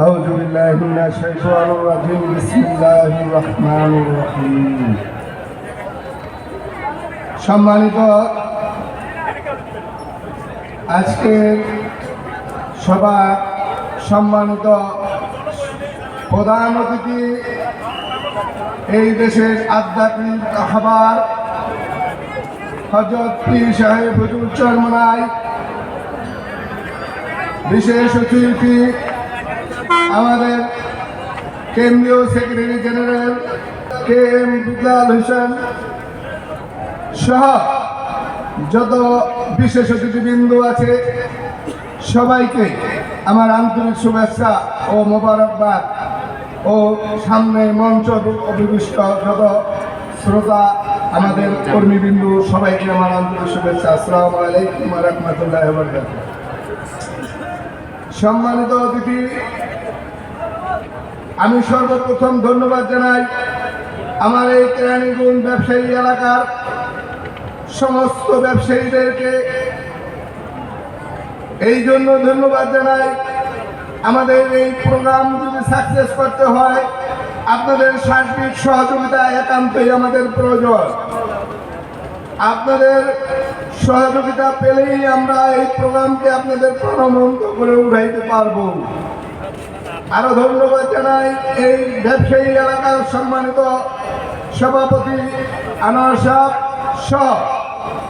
أعوذ بالله من الشيطان الرجيم بسم الله الرحمن الرحيم সম্মানিত আজকের সভা সম্মানিত প্রধান অতিথি এই দেশের আধ্যাত্মিক খাবার হজরত পীর সাহেব হুজুর চরমনাই বিশেষ অতিথি আমাদের কেন্দ্রীয় secretary general K M Bidyal Hossain সহ যত বিশেষ অতিথিবৃন্দ আছে, সবাইকে আমার আন্তরিক শুভেচ্ছা ও মোবারকবাদ ও সামনে মঞ্চ অভিবিষ্ট যত শ্রোতা আমাদের কর্মীবৃন্দ, সবাইকে আমার আন্তরিক শুভেচ্ছা। আসসালামু আলাইকুম রহমতুল্লাহ সম্মানিত অতিথি আমি সর্বপ্রথম ধন্যবাদ জানাই আমার এই কেরানীগঞ্জ ব্যবসায়ী এলাকার সমস্ত ব্যবসায়ীদেরকে। এই জন্য ধন্যবাদ জানাই। আমাদের এই প্রোগ্রাম যদি সাকসেস করতে হয়, আপনাদের সার্বিক সহযোগিতা একান্তই আমাদের প্রয়োজন। আপনাদের সহযোগিতা পেলেই আমরা এই প্রোগ্রামকে আপনাদের প্রাণবন্ত করে উঠাইতে পারব। আরও ধন্যবাদ জানাই এই ব্যবসায়ী এলাকার সম্মানিত সভাপতি আনোয়ার সাহ সহ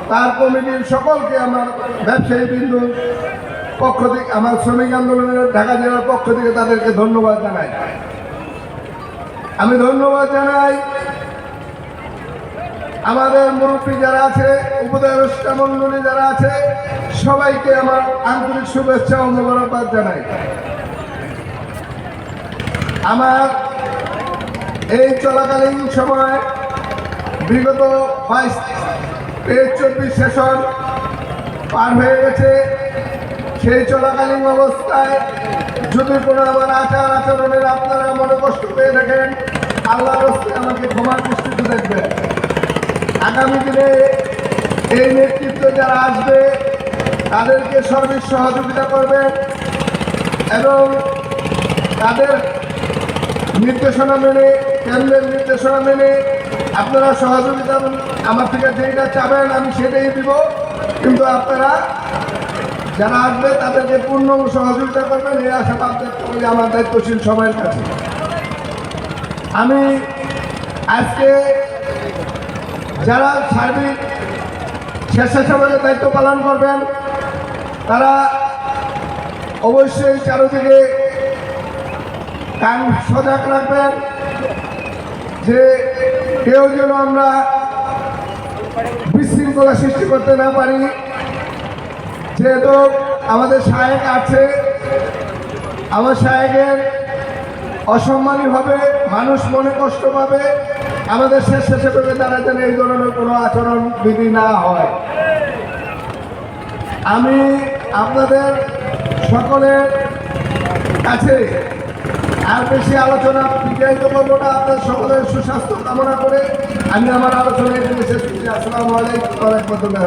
তার কমিটির সকলকে আমার ব্যবসায়ী বিন্দু পক্ষ থেকে, আমার শ্রমিক আন্দোলনের ঢাকা জেলার পক্ষ থেকে তাদেরকে ধন্যবাদ জানাই। আমি ধন্যবাদ জানাই আমাদের মুরব্বী যারা আছে, উপদেষ্টা মন্ডলী যারা আছে, সবাইকে আমার আন্তরিক শুভেচ্ছা ও মোবারকবাদ জানাই। আমার এই চলাকালীন সময় বিগত বাইশ চব্বিশ সেশন পার হয়ে গেছে। সেই চলাকালীন অবস্থায় যদি কোনো আমার আচার আচরণের আপনারা মনে কষ্ট পেয়ে থাকেন আল্লাহর হস্তে আমাকে ক্ষমার দৃষ্টিতে দেখবেন। আগামী দিনে এই নেতৃত্ব যারা আসবে, তাদেরকে সর্বিক সহযোগিতা করবেন এবং তাদের নির্দেশনা মেনে, কেন্দ্রের নির্দেশনা মেনে আপনারা সহযোগিতা আমার থেকে যেটা চাবেন আমি সেটাই দিব। কিন্তু আপনারা যারা আসবে তাদেরকে পূর্ণ সহযোগিতা করবেন, এই আশাবাদ ব্যক্ত আমার দায়িত্বশীল সবার কাছে। আমি আজকে যারা সার্বিক স্বেচ্ছাসেবকের দায়িত্ব পালন করবেন, তারা অবশ্যই চারোদিকে কান সজাগ রাখবেন যে কেউ যেন আমরা বিশৃঙ্খলা সৃষ্টি করতে না পারি। যেহেতু আমাদের সাহেব আছে, আমার সাহেবের অসম্মানী হবে মানুষ মনে কষ্ট পাবে। আমাদের স্বেচ্ছাসেবকের তারা যেন এই ধরনের কোনো আচরণ বিধি না হয়। আমি আপনাদের সকলের কাছে আর বেশি আলোচনা বিজয়িত করব না। আপনার সকলের সুস্বাস্থ্য কামনা করে আমি আমার আলোচনা এখানে শেষ করছি। আসসালামু আলাইকুম। রহমতুল্লাহ